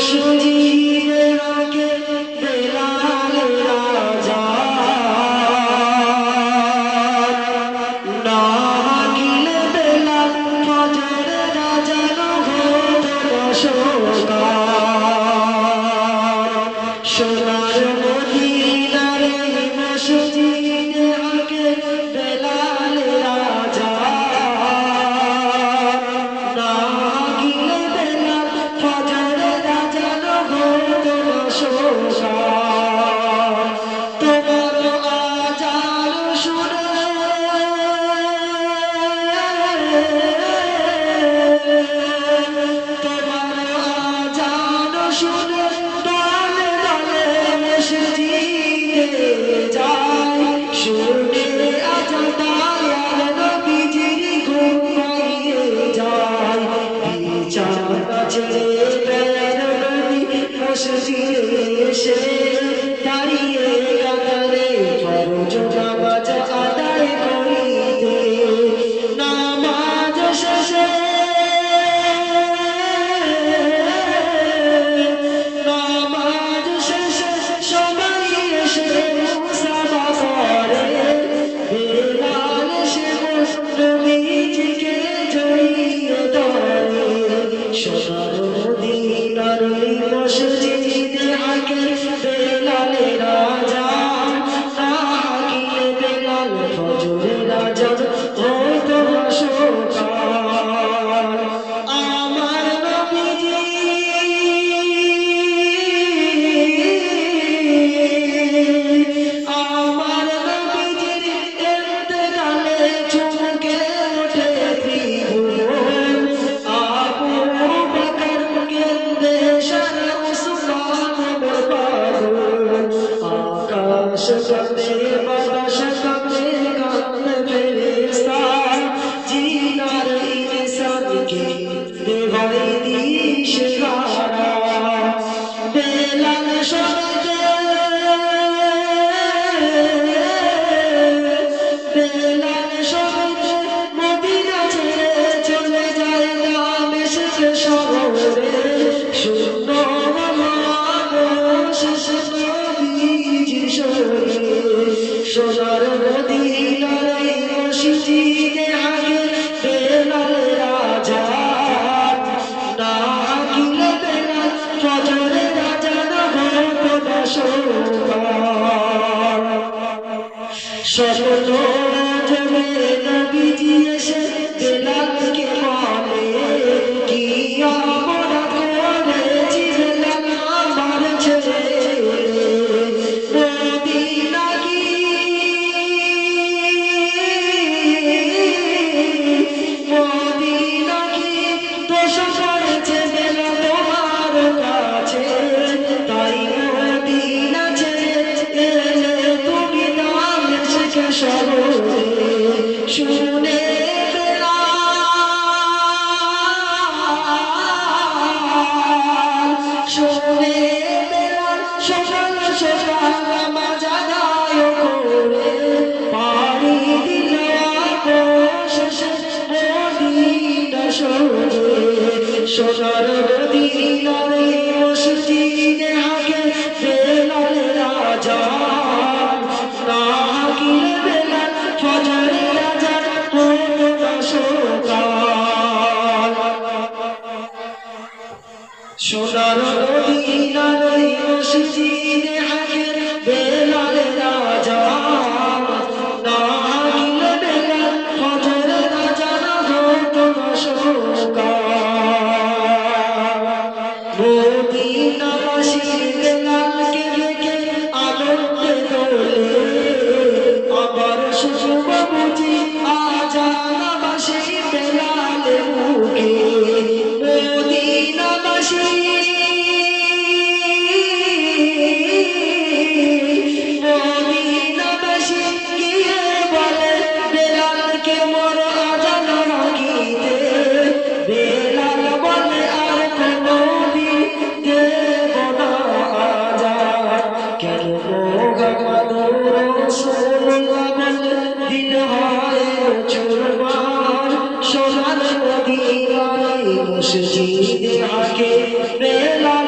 兄弟 সোনার মদিনার মসজিদে হাগে বেলাল রাজা না হাকিলে বেলাল ফজর রাজা না ভগত সোনা সকল রাজ বেলাল সোনার মদিনায় মদিনায় মসজিদে আকে বেলা